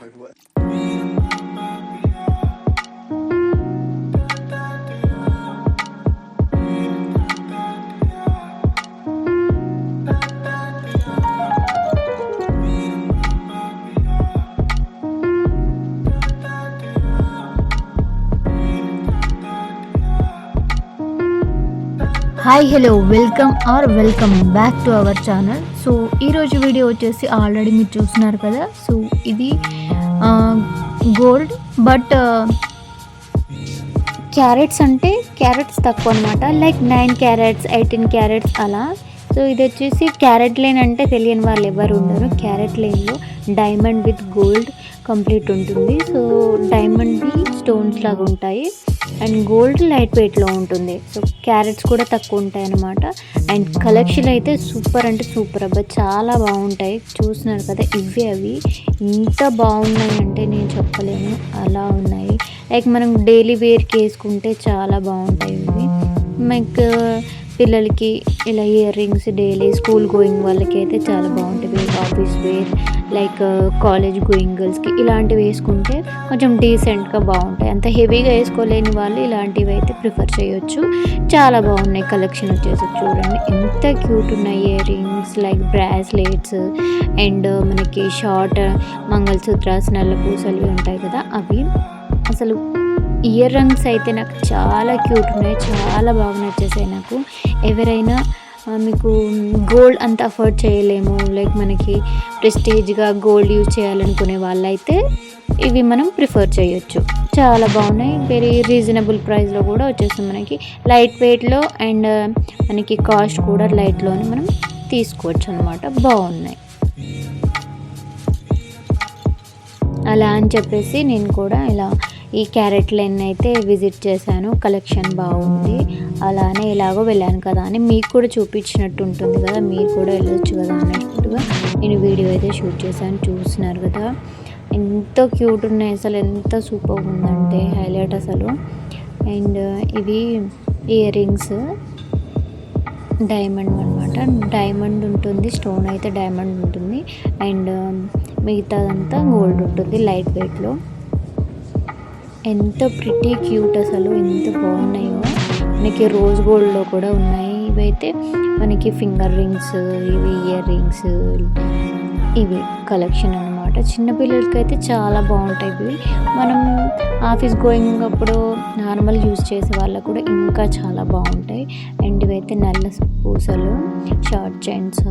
Like what? Hi hello welcome or welcome back to our channel so ఈరోజు video వచ్చేసి already మీరు చూస్తున్నారు కదా సో ఇది గోల్డ్ బట్ క్యారెట్స్ అంటే క్యారెట్స్ తక్కువ అనమాట like nine carats eighteen carats అలా. సో ఇది వచ్చేసి క్యారెట్ లేన్ అంటే తెలియని వాళ్ళు ఎవరు ఉండరు. క్యారెట్ లేన్లో డైమండ్ విత్ గోల్డ్ కంప్లీట్ ఉంటుంది. సో డైమండ్వి స్టోన్స్ లాగా ఉంటాయి. అండ్ గోల్డ్ లైట్ వెయిట్లో ఉంటుంది. సో క్యారెట్స్ కూడా తక్కువ ఉంటాయి అన్నమాట అండ్ కలెక్షన్ అయితే సూపర్ అంటే సూపర్. అబ్బా చాలా బాగుంటాయి. చూస్తున్నారు కదా ఇవే అవి. ఇంత బాగున్నాయి అంటే నేను చెప్పలేను. అలా ఉన్నాయి. లైక్ మనం డైలీ వేర్కి వేసుకుంటే చాలా బాగుంటాయి ఇవి. లైక్ పిల్లలకి ఇలా ear rings daily school going వాళ్ళకి అయితే చాలా బాగుంటుంది. Office wear. Like college going గర్ల్స్కి ఇలాంటివి వేసుకుంటే కొంచెం డీసెంట్గా బాగుంటాయి. అంత హెవీగా వేసుకోలేని వాళ్ళు ఇలాంటివి అయితే ప్రిఫర్ చేయొచ్చు. చాలా బాగున్నాయి కలెక్షన్ వచ్చేసి చూడండి. ఎంత క్యూట్ ఉన్నాయి ear rings like bracelets and మనకి షార్ట్ మంగళసూత్రాస్ నల్ల పూసలు ఉంటాయి కదా అవి అసలు ఇయర్ రింగ్స్ అయితే నాకు చాలా క్యూట్ ఉన్నాయి. చాలా బాగా నచ్చేసాయి నాకు. ఎవరైనా మీకు గోల్డ్ అంత అఫోర్డ్ చేయలేము. లైక్ మనకి ప్రెస్టేజ్గా గోల్డ్ యూజ్ చేయాలనుకునే వాళ్ళైతే ఇవి మనం ప్రిఫర్ చేయొచ్చు. చాలా బాగున్నాయి. వెరీ రీజనబుల్ ప్రైస్లో కూడా వచ్చేస్తుంది మనకి. లైట్ వెయిట్లో అండ్ మనకి కాస్ట్ కూడా లైట్లోనే మనం తీసుకోవచ్చు అనమాట బాగున్నాయి. అలా అని చెప్పేసి నేను కూడా ఇలా ఈ క్యారెట్ లైన్ అయితే విజిట్ చేశాను. కలెక్షన్ బాగుంది. అలానే ఇలాగో వెళ్ళాను కదా అని మీకు కూడా చూపించినట్టు ఉంటుంది కదా. మీరు కూడా వెళ్ళొచ్చు కదా అన్నట్టుగా నేను వీడియో అయితే షూట్ చేశాను. చూస్తున్నారు కదా. ఎంత క్యూట్ ఉన్నాయి అసలు. ఎంత సూపర్ ఉందంటే హైలైట్ అసలు. అండ్ ఇవి ఇయర్ రింగ్స్. డైమండ్ అనమాట డైమండ్ ఉంటుంది. స్టోన్ అయితే డైమండ్ ఉంటుంది. అండ్ మిగతాదంతా గోల్డ్ ఉంటుంది లైట్ వెయిట్లో. ఎంత ప్రిటీ క్యూట్ అసలు ఎంత బాగున్నాయో. మనకి రోజ్ గోల్డ్లో కూడా ఉన్నాయి. ఇవైతే మనకి ఫింగర్ రింగ్స్ ఇవి ఇయర్ రింగ్స్ ఇవి కలెక్షన్ అనమాట చిన్నపిల్లలకి అయితే చాలా బాగుంటాయి ఇవి. మనం ఆఫీస్ గోయింగ్ అప్పుడు నార్మల్ యూస్ చేసే వాళ్ళకు కూడా ఇంకా చాలా బాగుంటాయి. అండ్ ఇవైతే నల్ల పూసలు short chains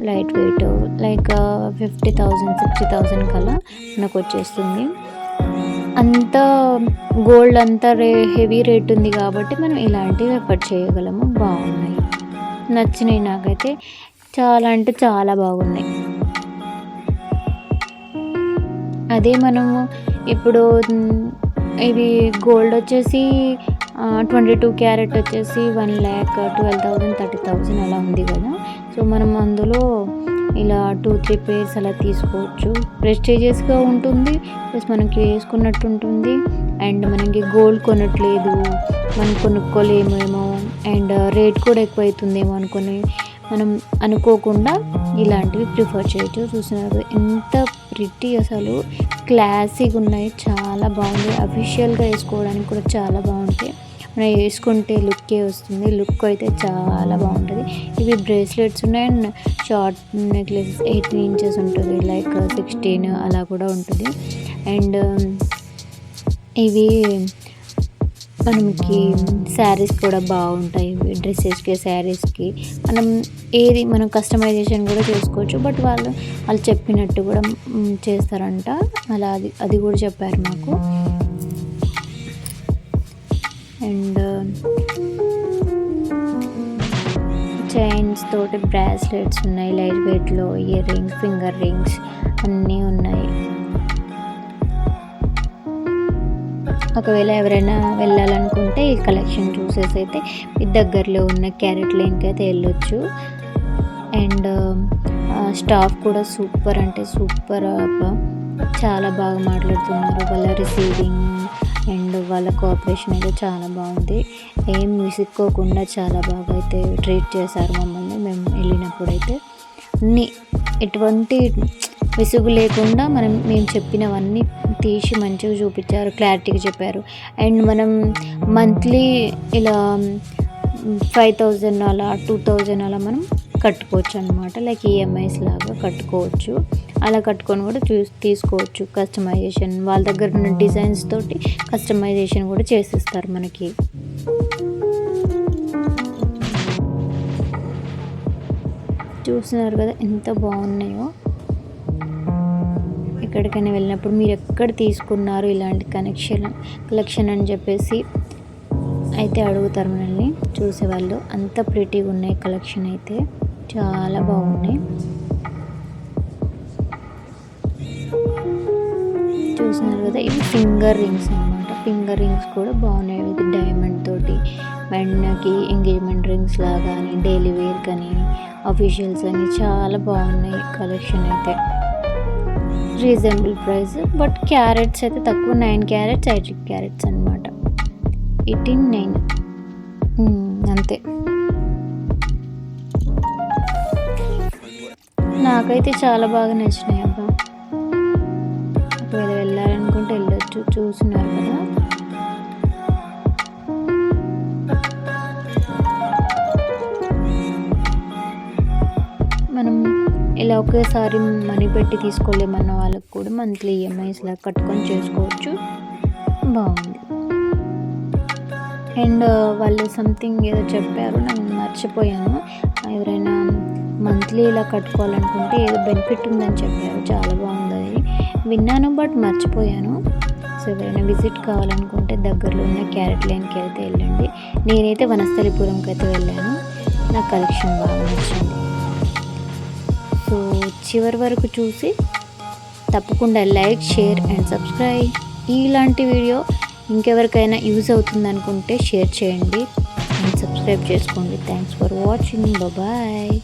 light weight like fifty thousand sixty thousand కల్లా మనకు వచ్చేస్తుంది. అంత గోల్డ్ అంత రే హెవీ రేట్ ఉంది కాబట్టి మనం ఇలాంటివి ఎఫర్ట్ చేయగలము. బాగున్నాయి. నచ్చినాయి నాకైతే చాలా అంటే చాలా బాగున్నాయి. అదే మనము ఇప్పుడు ఇవి గోల్డ్ వచ్చేసి ట్వంటీ టూ క్యారెట్ వచ్చేసి one lakh twelve thousand thirty thousand అలా ఉంది కదా. సో మనం అందులో ఇలా టూ త్రీ పేర్స్ అలా తీసుకోవచ్చు. ప్రెస్టేజియస్గా ఉంటుంది. ప్లస్ మనకి వేసుకున్నట్టు ఉంటుంది అండ్ మనకి గోల్డ్ కొనట్లేదు మనం కొనుక్కోలేమేమో. అండ్ రేట్ కూడా ఎక్కువ అవుతుందేమో అనుకుని మనం అనుకోకుండా ఇలాంటివి ప్రిఫర్ చేయొచ్చు. చూసినారు ఎంత ప్రిటీ అసలు. క్లాసీగా ఉన్నాయి. చాలా బాగుంది. అఫీషియల్గా వేసుకోవడానికి కూడా చాలా బాగుంటాయి. మనం వేసుకుంటే లుక్కే వస్తుంది. లుక్ అయితే చాలా బాగుంటుంది. ఇవి బ్రేస్లెట్స్ ఉన్నాయి. And short necklace eighteen inches ఉంటుంది లైక్ సిక్స్టీన్ అలా కూడా ఉంటుంది. అండ్ um, ఇవి మనకి శారీస్ కూడా బాగుంటాయి డ్రెస్సెస్కి శారీస్కి. మనం ఏది మనం కస్టమైజేషన్ కూడా చేసుకోవచ్చు బట్ వాళ్ళు వాళ్ళు చెప్పినట్టు కూడా చేస్తారంట. అలా అది అది కూడా చెప్పారు మాకు. అండ్ చైన్స్ తోటి బ్రాస్లెట్స్ ఉన్నాయి లైట్ వెయిట్లో ఇయర్ రింగ్స్ ఫింగర్ రింగ్స్ అన్నీ ఉన్నాయి. ఒకవేళ ఎవరైనా వెళ్ళాలనుకుంటే ఈ కలెక్షన్ చూసేసి అయితే మీ దగ్గరలో ఉన్న క్యారెట్ లైన్కి అయితే వెళ్ళొచ్చు. అండ్ స్టాఫ్ కూడా సూపర్ అంటే సూపర్ చాలా బాగా మాట్లాడుతున్నారు వాళ్ళ రిసీవింగ్ అండ్ వాళ్ళ కోఆపరేషన్ అయితే చాలా బాగుంది. ఏం విసుక్కోకుండా చాలా బాగా అయితే ట్రీట్ చేశారు మమ్మల్ని. మేము వెళ్ళినప్పుడు అయితే అన్ని ఎటువంటి విసుగు లేకుండా మనం మేము చెప్పినవన్నీ తీసి మంచిగా చూపించారు క్లారిటీగా చెప్పారు. అండ్ మనం మంత్లీ ఇలా ఫైవ్ థౌజండ్ అలా టూ థౌజండ్ అలా మనం కట్టుకోవచ్చు అనమాట లైక్ ఈఎంఐస్ లాగా కట్టుకోవచ్చు. అలా కట్టుకొని కూడా చూ తీసుకోవచ్చు కస్టమైజేషన్ వాళ్ళ దగ్గర ఉన్న డిజైన్స్ తోటి కస్టమైజేషన్ కూడా చేసిస్తారు మనకి. చూస్తున్నారు కదా ఎంత బాగున్నాయో. ఎక్కడికైనా వెళ్ళినప్పుడు మీరు ఎక్కడ తీసుకున్నారు ఇలాంటి కనెక్షన్ కలెక్షన్ అని చెప్పేసి అయితే అడుగుతారు మనల్ని. చూసేవాళ్ళు అంత ప్రిటీగా ఉన్నాయి కలెక్షన్ అయితే. చాలా బాగున్నాయి. చూసినారు కదా ఇవి ఫింగర్ రింగ్స్ అనమాట ఫింగర్ రింగ్స్ కూడా బాగున్నాయి విత్ డైమండ్ తోటి. వెన్నకి ఎంగేజ్మెంట్ రింగ్స్ లాగా అని డైలీ వేర్ కానీ అఫీషియల్స్ అని చాలా బాగున్నాయి కలెక్షన్ అయితే. రీజనబుల్ ప్రైస్ బట్ క్యారెట్స్ అయితే తక్కువ నైన్ క్యారెట్స్ ఎయిట్ క్యారెట్స్ అనమాట ఎయిటీన్ నైన్. అంతే. నాకైతే చాలా బాగా నచ్చినాయి చూసినారు కదా? మనం ఇలా ఒకేసారి మనీ పెట్టి తీసుకోలేమన్న వాళ్ళకి కూడా మంత్లీ ఈఎంఐస్ లాగా కట్టుకొని చేసుకోవచ్చు. బాగుంది. అండ్ వాళ్ళు సంథింగ్ ఏదో చెప్పారు నేను మర్చిపోయాను. ఎవరైనా మంత్లీ ఇలా కట్టుకోవాలనుకుంటే ఏదో బెనిఫిట్ ఉందని చెప్పారు. చాలా బాగుంది అది. విన్నాను బట్ మర్చిపోయాను. సో ఎవరైనా విజిట్ కావాలనుకుంటే దగ్గరలో ఉన్న క్యారెట్ లైన్కి అయితే వెళ్ళండి. నేనైతే వనస్థలిపురంకి అయితే వెళ్ళాను. నా కలెక్షన్ బాగా నచ్చింది. సో చివరి వరకు చూసి తప్పకుండా లైక్ షేర్ అండ్ సబ్స్క్రైబ్. ఇలాంటి వీడియో ఇంకెవరికైనా యూజ్ అవుతుంది అనుకుంటే షేర్ చేయండి. అండ్ సబ్స్క్రైబ్ చేసుకోండి. Thanks for watching. బాయ్